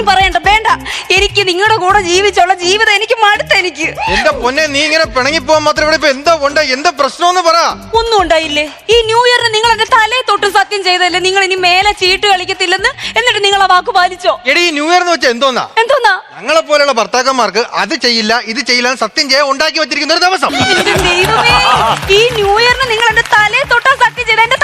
ഇനി പറയണ്ട വേണ്ട. എനിക്ക് നിങ്ങളുടെ കൂടെ ജീവിച്ചുള്ള ജീവിതം എനിക്ക് മടുത്ത എനിക്ക്. എന്റെ പൊന്നെ നീ ഇങ്ങനെ പിണങ്ങി പോകാൻ മാത്രം ഇവിടെ ഇപ്പൊ എന്താ ഉണ്ട്? എന്താ പ്രശ്നമെന്ന് പറ. ഒന്നും ഉണ്ടായില്ലേ? ഈ ന്യൂ ഇയറിന് നിങ്ങൾ എന്റെ തലേ തൊട്ട് സത്യം ചെയ്തല്ലേ നിങ്ങൾ ഇനി മേലെ ചീട്ട് കളിക്കത്തില്ലെന്ന്? എന്നിട്ട് നിങ്ങൾ ആ വാക്ക് പാലിച്ചോ? എടി ഈ ന്യൂ ഇയർ എന്ന് വെച്ചാൽ എന്തോന്നാ? എന്തോന്നാ? ഞങ്ങളെ പോലെയുള്ള ഭർത്താക്കന്മാർക്ക് അത് ചെയ്യില്ല ഇത് ചെയ്യില്ല സത്യം ചെയ്യാൻ ഉണ്ടാക്കി വെച്ചിരിക്കുന്ന ഒരു ദിവസം. എന്റെ ദൈവമേ? ഈ ന്യൂ ഇയറിന് നിങ്ങൾ എന്റെ തലേ തൊട്ടാ സത്യം ചെയ്ത എന്റെ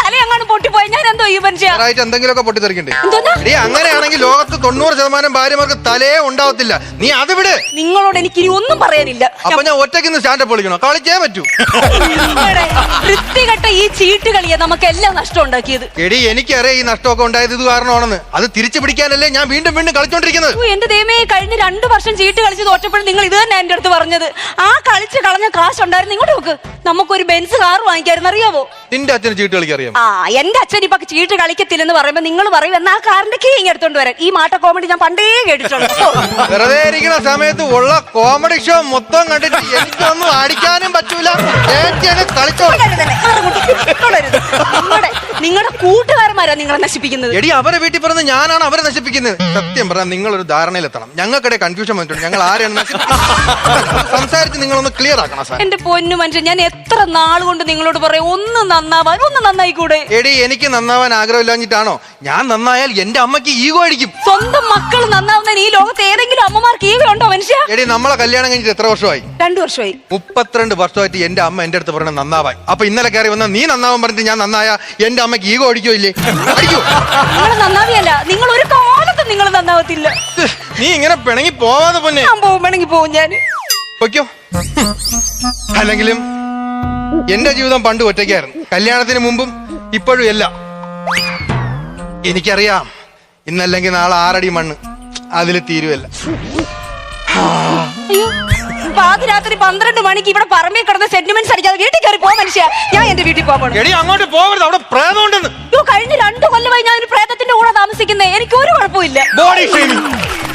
പൊട്ടിപ്പോയി. ഞാൻ എന്തോ ഈ ചെയ്യാം ഞായറാഴ്ച എന്തെങ്കിലുമൊക്കെ പൊട്ടിത്തെറിക്കണ്ടേ? എന്തോന്നാ? എടി അങ്ങനെയാണെങ്കിൽ ലോകത്ത് തൊണ്ണൂറ് ശതമാനം ഭാര്യമാർക്ക് തലേ ഉണ്ടാവത്തില്ല. നീ അത് വിട്. നിങ്ങളോട് എനിക്ക് ഇനി ഒന്നും പറയാനില്ല. അപ്പൊ ഞാൻ ഒറ്റയ്ക്ക് ഇന്ന് സ്റ്റാൻഡപ്പ് വിളിക്കണോ? കളിച്ചേ പറ്റൂ. നിങ്ങളുടെ വൃത്തികെട്ട ഈ ചീട്ട് കളിയെ നമുക്ക് എല്ലാം നഷ്ടം ഉണ്ടാക്കിയത് എടി എനിക്കറിയാം ഈ നഷ്ടമൊക്കെ ഉണ്ടായത് ഇത് കാരണമാണെന്ന്. അത് തിരിച്ചു പിടിക്കാനല്ലേ ഞാൻ വീണ്ടും വീണ്ടും കളിച്ചോണ്ടിരിക്കുന്നത്. ഓ, എന്റെ ദൈവമേ കഴിഞ്ഞ രണ്ടു വർഷം ചീട്ട് കളിച്ച് തോറ്റപ്പോഴും നിങ്ങൾ ഇത് തന്നെ എന്റെ അടുത്ത് പറഞ്ഞത്. ആ കളിച്ച് കളഞ്ഞ കാശ് ഉണ്ടായിരുന്നു ഇങ്ങോട്ട് നോക്ക്. നമുക്കൊരു ബെൻസ് കാർ വാങ്ങിക്കായിരുന്നു അറിയാവോ? നിന്റെ അച്ഛന് ചീട്ട് കളിക്കറിയാം ആ എന്റെ അച്ഛൻ ഇപ്പൊ ചീട്ട് കളിക്കത്തില്ലെന്ന് പറയുമ്പോ നിങ്ങൾ പറയും എന്നാ ആ കാറിന്റെ കീ ഇങ്ങനെ എടുത്തോണ്ട് വരാൻ. ഈ മാട്ട കോമഡി ഞാൻ പണ്ടേ കേട്ടിട്ടുണ്ട് വെറുതെ ഇരിക്കുന്ന സമയത്ത് ഉള്ള കോമഡി ഷോ മൊത്തം കണ്ടിട്ട് എനിക്കൊന്നും അടിക്കാനും പറ്റൂല. കളിച്ചോ. നിങ്ങളുടെ നിങ്ങളുടെ കൂട്ടുകാരന്മാരാ നിങ്ങളെ നശിപ്പിക്കുന്നത്? എടി അവരെ വീട്ടിൽ പറഞ്ഞ് ഞാനാണ് അവരെ നശിപ്പിക്കുന്നത്. സത്യം പറഞ്ഞാൽ നിങ്ങൾ ഒരു ധാരണയിലെത്തണം. ഞങ്ങൾക്കിടെ കൺഫ്യൂഷൻ വന്നിട്ടുണ്ട്. ഞങ്ങൾ ആരെയാണ്? സംസാരിച്ച് നിങ്ങളൊന്ന് ക്ലിയർ ആക്കണം സാർ എന്റെ പൊന്നു മനുഷ്യൻ ഞാൻ എത്ര നാൾ കൊണ്ട് നിങ്ങളോട് പറയും ഒന്ന് നന്നാവാൻ ഒന്ന് നന്നായിക്കൂടെ? എടി എനിക്ക് നന്നാവാൻ ആഗ്രഹമില്ലാഞ്ഞിട്ടാണോ? ഞാൻ നന്നായാൽ എന്റെ അമ്മയ്ക്ക് ഈഗോ അടിക്കും. സ്വന്തം മക്കൾ നന്നാവുന്നതിന് ഈ ലോകത്ത് ഏതെങ്കിലും അമ്മമാർക്ക് ഈഗോ ഉണ്ടോ മനുഷ്യ? എടി നമ്മളെ കല്യാണം കഴിഞ്ഞിട്ട് എത്ര വർഷമായി? രണ്ടു വർഷമായി. മുപ്പത്തിരണ്ട് വർഷമായിട്ട് എന്റെ അമ്മ എന്റെ അടുത്ത് പറഞ്ഞ നന്നാവാൻ. അപ്പൊ ഇന്നലെ കയറി വന്ന നീ നന്നാവാൻ പറഞ്ഞിട്ട് ഞാൻ നന്നായ എന്റെ അമ്മയ്ക്ക് ഈഗോ അടിക്കോ ഇല്ലേ? അടിക്കോ. നിങ്ങൾ നന്നാവിയല്ല നിങ്ങൾ ഒരു കാലത്തും നിങ്ങൾ നന്നാവത്തില്ല. നീ ഇങ്ങനെ പിണങ്ങി പോവാതെ പൊന്നെ. ഞാൻ പോകും വേണമെങ്കിൽ പോകും ഞാൻ പൊയ്ക്കോ. അല്ലെങ്കിലും എന്റെ ജീവിതം പണ്ട് ഒറ്റയ്ക്കായിരുന്നു. കല്യാണത്തിന് മുമ്പും ഇപ്പോഴും എല്ലാം. എനിക്കറിയാം ഇന്നല്ലെങ്കിൽ നാളെ ആറടി മണ്ണ്. അതിൽ തീരുവല്ല. രാത്രി പന്ത്രണ്ട് മണിക്ക് ഇവിടെ പറമ്പിൽ കിടന്ന് സെന്റിമെന്റ്സ് അടിക്കാതെ വീട്ടിൽ കയറി പോ മനുഷ്യ. ഞാൻ എന്റെ വീട്ടിൽ പോകണം എടി അങ്ങോട്ട് പോകരുത്. അവിടെ പ്രേതമുണ്ടെന്ന്. അയ്യോ കഴിഞ്ഞ രണ്ടു കൊല്ലമായി ഞാൻ ഒരു പ്രേതത്തിന്റെ കൂടെ താമസിക്കുന്നേ. എനിക്ക് ഒരു കുഴപ്പമില്ല ബോഡി ഷെയ്മിങ്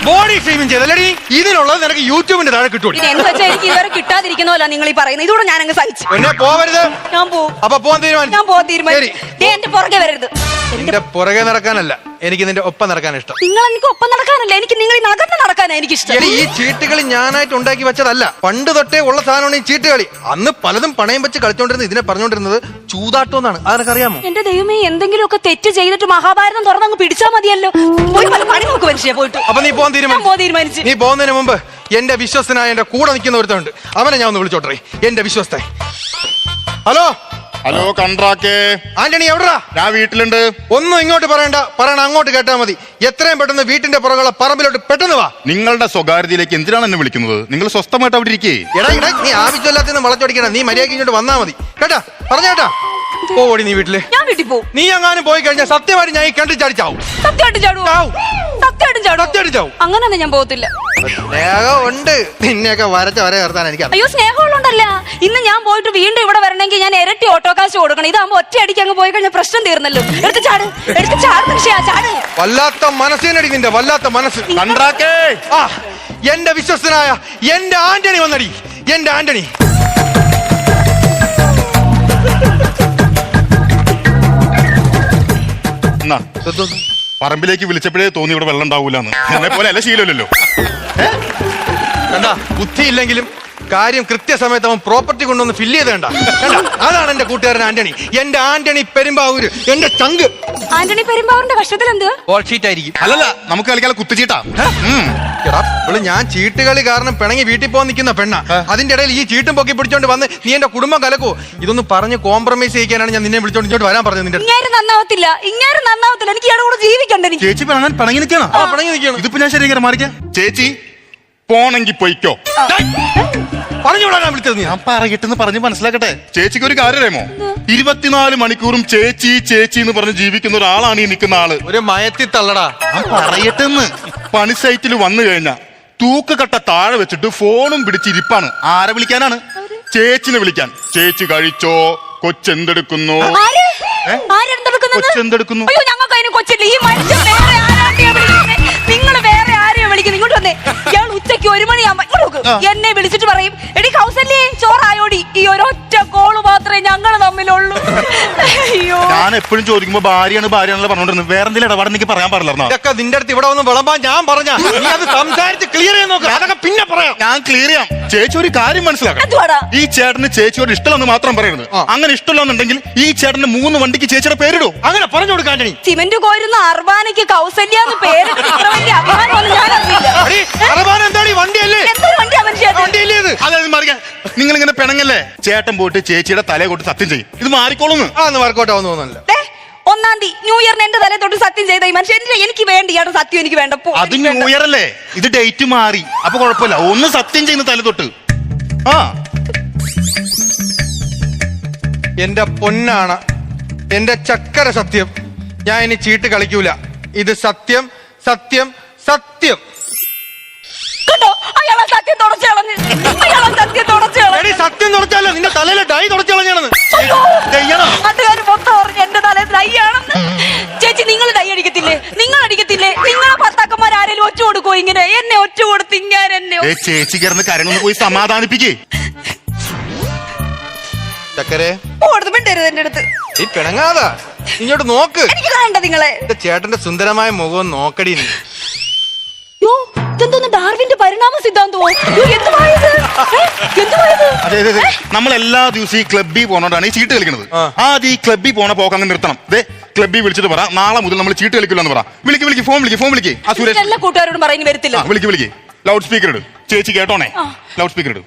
ബോഡി ഷെയ്മിങ് ചെയ്തല്ലടി ഇതിനുള്ളത് നിനക്ക് യൂട്യൂബിന്റെ താഴെ കിട്ടും പിന്നെ എന്ന് വെച്ചാൽ എനിക്ക് ഇതുവരെ കിട്ടാതിരിക്കുന്ന പോലെ നിങ്ങൾ ഈ പറയുന്നത്. ഇതൂടെ ഞാൻ അങ്ങ് സഹിച്ചു. എന്നെ പോവരുത്. ഞാൻ പോവും അപ്പൊ പോവാൻ തീരുമാനിച്ചു. ഞാൻ പോകാൻ ശരി. തീരുമാനിച്ചു ദേ എന്റെ പുറകെ വരരുത്. എന്റെ നിന്റെ പുറകെ നടക്കാനല്ല. എനിക്ക് നിന്റെ ഒപ്പം നടക്കാൻ ഇഷ്ടം. നിങ്ങൾ എനിക്ക് ഒപ്പം നടക്കാനല്ല എനിക്ക് നിങ്ങൾ നഗർന്ന് നടക്കാനാ എനിക്ക് ഇഷ്ടം എടി ഈ ചീട്ടുകളി ഞാനായിട്ട് ഉണ്ടാക്കി വെച്ചതല്ല. പണ്ട് തൊട്ടേ ഉള്ള സാധനമാണ് ഈ ചീട്ടുകളി. അന്ന് പലതും പണയം വെച്ച് കളിച്ചോണ്ടിരുന്നത് ഇതിനെ പറഞ്ഞോണ്ടിരുന്നത് ചൂതാട്ടം എന്നാണ് അതൊക്കെ അറിയാമോ എന്റെ ദൈവമേ എന്തെങ്കിലും ഒക്കെ തെറ്റ് ചെയ്തിട്ട് മഹാഭാരതം തുറന്നങ്ങ് പിടിച്ചാ മതിയല്ലോ. പോയി പണി നോക്ക് മനുഷ്യ പോയിട്ട്. അപ്പൊ നീ പോകാൻ ഞാൻ പോകാൻ തീരുമാനിച്ചു തീരുമാനിച്ചു. നീ പോകുന്നതിന് മുമ്പ് എന്റെ വിശ്വസ്തനായ എന്റെ കൂടെ നിൽക്കുന്ന ഒരുത്തനുണ്ട്. അവനെ ഞാൻ ഒന്ന് വിളിച്ചോട്ടെ. എന്റെ വിശ്വസ്തൻ. ഹലോ? ഹലോ കൺട്രാക്കേ. ആന്റണി എവിടാ ഞാൻ വീട്ടിലുണ്ട്. ഒന്നും ഇങ്ങോട്ട് പറയണ്ട. പറയണ അങ്ങോട്ട് കേട്ടാ മതി. എത്രയും പെട്ടെന്ന് വീട്ടിന്റെ പുറകുള്ള പറമ്പിലോട്ട് പെട്ടെന്ന് വാ. നിങ്ങളുടെ സ്വകാര്യതയിലേക്ക് എന്തിനാണ് എന്നെ വിളിക്കുന്നത്? നിങ്ങൾ സ്വസ്ഥമായിട്ട് അവിടെ ഇരിക്കേ. എടാ എടാ നീ ആവശ്യമില്ലാത്ത വളച്ചൊടിക്കണം നീ മര്യാദയ്ക്ക് ഇങ്ങോട്ട് വന്നാ മതി. കേട്ടാ? പറഞ്ഞേട്ടാ പോടി നീ വീട്ടിൽ. ഞാൻ വീട്ടിൽ പോ. നീ എങ്ങാനും പോയി കഴിഞ്ഞാൽ സത്യമായിട്ട് ഞാൻ ഈ കണ്ടിച്ചാടിച്ചാവും സത്യമായിട്ടും ചാടുവോ? ചാവും. സത്യമായിട്ടും ചാടുവോ സത്യമായിട്ടും ചാവും. അങ്ങനൊന്നും ഞാൻ പോകത്തില്ല. സ്നേഹം ഉണ്ട് നിന്നെയൊക്കെ വരച്ച വര നിർത്താൻ എനിക്ക് അയ്യോ സ്നേഹമുള്ളണ്ടല്ല ഇന്ന് ഞാൻ പോയിട്ട് വീണ്ടും ഇവിടെ വരണമെങ്കിൽ ഞാൻ ഇരട്ടി ഓട്ടോ കാശ് കൊടുക്കണം. ഇതാകുമ്പോ ഒറ്റ അടിക്ക് അങ്ങ് പോയി കഴിഞ്ഞാൽ പ്രശ്നം തീർന്നല്ലോ. എടുത്ത് ചാട്. എടുത്ത് ചാട് മനുഷ്യ ചാട്. വല്ലാത്ത മനസ്സിനടി നിന്റെ വല്ലാത്ത മനസ്സ്. കണ്ടാക്കേ ആ എന്റെ വിശ്വസ്തനായ എന്റെ ആന്റണി വന്നടി. എന്റെ ആന്റണി. എന്നാ പറമ്പിലേക്ക് വിളിച്ചപ്പോഴേ തോന്നി ഇവിടെ വെള്ളം ഉണ്ടാവൂലെന്ന്. എന്നെ പോലെ അല്ല ശീലമില്ലല്ലോ. എന്താ? ബുദ്ധിയില്ലെങ്കിലും കാര്യം കൃത്യസമയത്ത് അവൻ പ്രോപ്പർട്ടി കൊണ്ടുവന്ന് ഫില്ല് ചെയ്ത് കണ്ട? കണ്ടാ അതാണ് എന്റെ കൂട്ടുകാരൻ ആന്റണി. എന്റെ ആന്റണി പെരുമ്പാവൂര്. എന്റെ ചങ്ക്. ആന്റണി പെരുമ്പാവൂരിന്റെ കഷ്ടത്തിൽ എന്ത് ഷീറ്റ് ആയിരിക്കും. അല്ലല്ല നമുക്ക് കളിക്കാൻ കുത്തുചീട്ടാ. ഞാൻ ചീട്ടുകളി കാരണം പിണങ്ങി വീട്ടിൽ പോകാൻ നിൽക്കുന്ന പെണ്ണ. അതിന്റെ ഇടയിൽ ഈ ചീട്ടും പൊക്കി പിടിച്ചോണ്ട് വന്ന് നീ എന്റെ കുടുംബം കലക്കോ. ഇതൊന്ന് പറഞ്ഞ് കോംപ്രമൈസ് ചെയ്യിക്കാനാണ് ഞാൻ നിന്നെ വിളിച്ചോണ്ട് ഇങ്ങോട്ട് വരാൻ പറഞ്ഞത് നിന്റെ നന്നാവത്തില്ല. ഇങ്ങനെ നന്നാവത്തില്ല. എനിക്ക് ഇയാളുടെ ജീവിക്കണ്ട എനിക്ക്. ചേച്ചി പിണങ്ങാൻ പിണങ്ങി നിൽക്കണം ആ പിണങ്ങി നിൽക്കണം ഇതിപ്പോ ഞാൻ ശരിയാക്കി മാറിക്കാം. ചേച്ചി പോണെങ്കി പൊയ്ക്കോ. പറഞ്ഞോളാ ഞാൻ വിളിച്ചത് നീ. ഞാൻ പറയട്ടെന്ന് പറഞ്ഞ് മനസ്സിലാക്കട്ടെ. ചേച്ചിക്ക് ഒരു കാര്യമോ ഇരുപത്തിനാല് മണിക്കൂറും ചേച്ചി ചേച്ചി എന്ന് പറഞ്ഞ് ജീവിക്കുന്ന ഒരാളാണ് ഈ നിൽക്കുന്ന ആൾ. ഒരു മയത്തി തള്ളടാ. ഞാൻ പറയട്ടെന്ന്. പണി സൈറ്റിൽ വന്നു കഴിഞ്ഞാ തൂക്കുകട്ട താഴെ വെച്ചിട്ട് ഫോണും പിടിച്ചിരിപ്പാണ് ആരെ വിളിക്കാനാണ്? ചേച്ചിനെ വിളിക്കാൻ. ചേച്ചി കഴിച്ചോ? കൊച്ചെന്തെടുക്കുന്നു? ആര്? ഏ? ആരെന്തെടുക്കുന്നത് കൊച്ചെന്തെടുക്കുന്നു? അയ്യോ ഞങ്ങൾക്ക് അതിന് കൊച്ചില്ല. ഈ മനുഷ്യൻ വേറെ ആരാണ്ടിയാ വിളിക്കുന്നത് നിങ്ങൾ വേറെ ആരെയാ വിളിക്കുന്നത്? ഇങ്ങോട്ട് വന്നേ. ഇയാൾ ഉച്ചയ്ക്ക് ഒരു മണിയാകുമ്പോ ഇങ്ങോട്ട് നോക്ക്. ആ. എന്നെ വിളിച്ചിട്ട് പറയും കൗസല്യേ ചോറായോടി. ഈ ഒരൊറ്റ കോൾ മാത്രമേ ഞങ്ങൾ തമ്മിലുള്ളൂ. അയ്യോ. ഞാൻ എപ്പോഴും ചോദിക്കുമ്പോ ഭാര്യയാണ് ഭാര്യയാണല്ലോ പറഞ്ഞോണ്ടിരുന്നത്. വേറെ എന്തെങ്കിലും ഇടപാട് എനിക്ക് പറയാൻ പാടില്ലായിരുന്നോ ഇതൊക്കെ നിന്റെ അടുത്ത് ഇവിടെ വന്ന് വിളമ്പാൻ ഞാൻ പറഞ്ഞ. നീ അത് സംസാരിച്ച് ക്ലിയർ ചെയ്യാൻ നോക്ക്. അതൊക്കെ പിന്നെ പറയാം. ഞാൻ ക്ലിയർ ചെയ്യാം. ചേച്ചി ഒരു കാര്യം മനസ്സിലാക്കാം എന്തുവാടാ? ഈ ചേട്ടന് ചേച്ചിയോട് ഇഷ്ടമെന്ന് മാത്രം പറയരുത്. അങ്ങനെ ഇഷ്ടമില്ലെന്നുണ്ടെങ്കിൽ ഈ ചേട്ടന് മൂന്ന് വണ്ടിക്ക് ചേച്ചിയുടെ പേരിടും. അങ്ങനെ പറഞ്ഞു കൊടുക്കാൻ ആന്റണി. സിമന്റ് കോരുന്ന അർബാനയ്ക്ക് കൗസല്യ എന്ന് പേരിട്ട് ഇത്ര വലിയ ഞാൻ അറിയില്ല അടി അറബാൻ വണ്ടിയാ ഇത്? അതായത് മാറിക്കാൻ? നിങ്ങൾ ഇങ്ങനെ പെണങ്ങല്ലേ? ചേട്ടൻ പോയിട്ട് ചേച്ചിയുടെ തലയെ കൊണ്ട് സത്യം ചെയ്യും. ഇത് മാറിക്കോളുന്നു. ആന്ന് വർക്കൗട്ട് ആവുന്ന ദേ, ഒന്നാം തീയതി ന്യൂ ഇയറിന് എന്റെ തലേ തൊട്ട് സത്യം ചെയ്ത ഈ മനുഷ്യൻ. എന്റെ- എനിക്ക് വേണ്ട ഇയാളുടെ സത്യം എനിക്ക് വേണ്ട. പോ, അത് എനിക്ക് വേണ്ട. ന്യൂ ഇയർ അല്ലേ? ഇത് ഡേറ്റ് മാറി. അപ്പൊ കുഴപ്പമില്ല. ഒന്ന് സത്യം ചെയ്യുന്ന തല തൊട്ട്. ആ. എന്റെ പൊന്നാണ്. എന്റെ ചക്കര സത്യം. ഞാൻ ഇനി ചീട്ട് കളിക്കൂല. ഇത് സത്യം സത്യം സത്യം. സത്യം തുടച്ചു കളഞ്ഞ്. അയാളെ സത്യം തുടച്ചു എടി കളഞ്ഞ് സത്യം തുടച്ചല്ല നിന്റെ തലയിലെ ഡൈ തുടച്ചു കളഞ്ഞാണെന്ന്. നാട്ടുകാർ മൊത്തം പറഞ്ഞു എന്റെ ചേച്ചി നിങ്ങൾ ഡൈ അടിക്കത്തില്ലേ? നിങ്ങൾ അടിക്കത്തില്ലേ? നിങ്ങളെ ഭർത്താക്കന്മാർ ആരെങ്കിലും ഒച്ച കൊടുക്കോ ഇങ്ങനെ? എന്നെ ഒച്ച കൊടുത്ത് ഇങ്ങനെ എന്നെ ചേച്ചി കിടന്ന് കരഞ്ഞൊന്ന് പോയി സമാധാനിപ്പിക്കേ. ചക്കരെ. കൊടുത്ത് മിണ്ടരുത് എന്റെ അടുത്ത്. ഈ പിണങ്ങാതാ. ഇങ്ങോട്ട് നോക്ക്. എനിക്ക് കാണണ്ട നിങ്ങളെ. ചേട്ടന്റെ സുന്ദരമായ മുഖം നോക്കടി നീ. പരിണാമ സിദ്ധാന്തമോ ഏ, അതെ അതെ അതെ. നമ്മൾ എല്ലാ ദിവസവും ഈ ക്ലബ്ബിൽ പോണോണ്ടാണ് ഈ ചീട്ട് കളിക്കുന്നത് ആ. ആദ്യം ഈ ക്ലബ്ബിൽ പോണ പോക്ക് അങ്ങ് നിർത്തണം. ദേ ക്ലബ്ബിൽ വിളിച്ചിട്ട് പറ. നാളെ മുതൽ നമ്മൾ ചീട്ട് കളിക്കില്ലെന്ന് പറ. വിളിക്ക് വിളിക്ക് ഫോൺ വിളിക്ക് ഫോൺ വിളിക്ക്. ആ സുരേഷ്. എല്ലാ കൂട്ടുകാരോടും പറയുന്നു വരത്തില്ല. ആ വിളിക്ക് വിളിക്ക്. ലൗഡ് സ്പീക്കർ ഇട്. ചേച്ചി കേട്ടോണേ? ലൗഡ് സ്പീക്കർ ഇട്.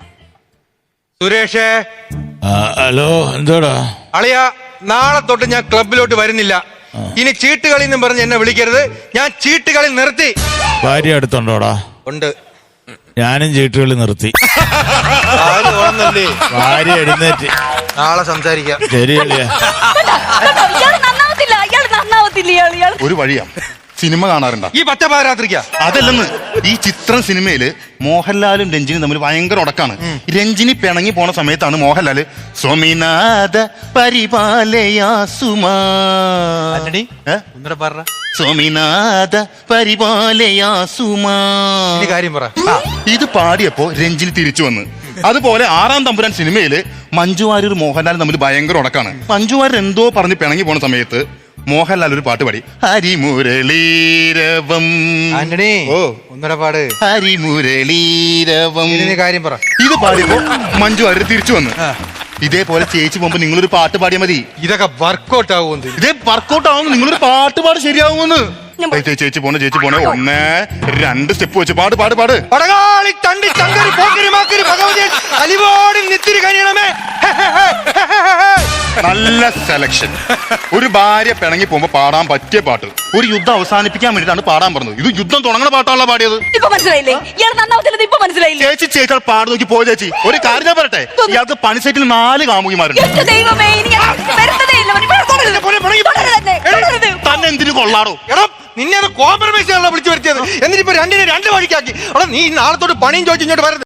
സുരേഷേ. ആ, ഹലോ എന്തോടാ? അളിയ നാളെ തൊട്ട് ഞാൻ ക്ലബിലോട്ട് വരുന്നില്ല. ഇനി ചീട്ട് കളി എന്നും പറഞ്ഞ് എന്നെ വിളിക്കരുത്. ഞാൻ ചീട്ട് കളി നിർത്തി. ഭാര്യ അടുത്തുണ്ടോടാ? ഉണ്ട്. ഞാനും ചീട്ടുകളി നിർത്തി. ആര് ഓണന്നല്ലേ ഭാര്യ എഴുന്നേറ്റ്. നാളെ സംസാരിക്കാം. ശരിയല്ലേ? നന്നാവത്തില്ല നന്നാവത്തില്ല ഇയാൾ ഇയാൾ ഒരു വഴിയാ സിനിമ കാണാറുണ്ട്. ഈ പച്ച പാരാത്രിക്ക. അതല്ലെന്ന്. ഈ ചിത്രം സിനിമയിൽ മോഹൻലാലും രഞ്ജിനും തമ്മിൽ ഭയങ്കര ഉടക്കാണ് രഞ്ജിനി പിണങ്ങി പോണ സമയത്താണ് മോഹൻലാൽ സ്വാമിനാഥ പരിപാലയാസുമാ. സ്വമിനാഥ ഏ? ഒന്നൂടെ പറ. സ്വാമിനാഥ പരിപാലയാസുമാ. ഇനി കാര്യം പറ. ആ, ഇത് പാടിയപ്പോ രഞ്ജിനി തിരിച്ചു വന്ന്. അതുപോലെ ആറാം തമ്പുരാൻ സിനിമയിൽ മഞ്ജു വാര്യർ മോഹൻലാൽ തമ്മിൽ ഭയങ്കര ഉടക്കാണ് മഞ്ജു വാര്യർ എന്തോ പറഞ്ഞ് പിണങ്ങി പോണ സമയത്ത് മോഹൻലാൽ ഒരു പാട്ട് പാടി. ഹരിമുരളീരവം. ആന്റണി ഓ. ഒന്നുകൂടെ പാട്. ഹരിമുരളീരവം. കാര്യം പറ. ഇത് പാടിയപ്പോ മഞ്ജു അവർ തിരിച്ചു വന്നു. ഇതേപോലെ ചേച്ചി പോകുമ്പോ നിങ്ങളൊരു പാട്ട് പാടിയാൽ മതി. ഇതൊക്കെ വർക്കൗട്ട് ആവുമെന്ന് ഇതേ. വർക്കൗട്ട് ആവുന്നു. നിങ്ങളൊരു പാട്ട് പാട് ശരിയാവുമെന്ന്. ചേച്ചി പോണ ചേച്ചി പോണേ. ഒന്ന് രണ്ട് സ്റ്റെപ്പ് വെച്ച് പാട് പാട് പാട്. പടകാളി തണ്ടി തങ്കരി പോക്കരി മാക്കരി ഭഗവതി അലിവോടി നിത്തിരി കനിയണമേ. നല്ല സെലക്ഷൻ ഒരു ഭാര്യ പിണങ്ങി പോകുമ്പോ പാടാൻ പറ്റിയ പാട്ട്. ഒരു യുദ്ധം അവസാനിപ്പിക്കാൻ വേണ്ടിയിട്ടാണ് പാടാൻ പറഞ്ഞത്. ഇത് യുദ്ധം തുടങ്ങണ പാട്ടാണല്ലോ പാടിയത്. ഇപ്പൊ മനസ്സിലായില്ലേ? ഇയാൾ നന്നാവത്തില്ലെന്ന് ഇപ്പൊ മനസ്സിലായില്ലേ? ചേച്ചി ചേച്ചാൽ പാട് നോക്കി പോയി ചേച്ചി. ഒരു കാര്യം ഞാൻ പറയട്ടെ? ഇയാൾക്ക് പണിസെറ്റിൽ നാല് കാമുകിമാരുണ്ട്. എന്റെ ദൈവമേ ഇനി ഞാൻ വരുത്തതേ ഇല്ല. ഇവന് ഇവിടെ തുടരുത്. പോലെ പിണങ്ങി തുടരുത് എന്നെ, തുടരുത്. തന്നെ. എന്തിനു കൊള്ളാടോ? എടാ നിന്നെ കോംപ്രമൈസ് ചെയ്യാനുള്ള വിളിച്ചു വരുത്തിയത്. എന്നിട്ട് ഇപ്പൊ രണ്ടിനെ രണ്ട് വഴിക്കാക്കി. എടാ നീ നാളത്തോട്ട് പണിയും ചോദിച്ചു ഇങ്ങോട്ട് വരരുത്.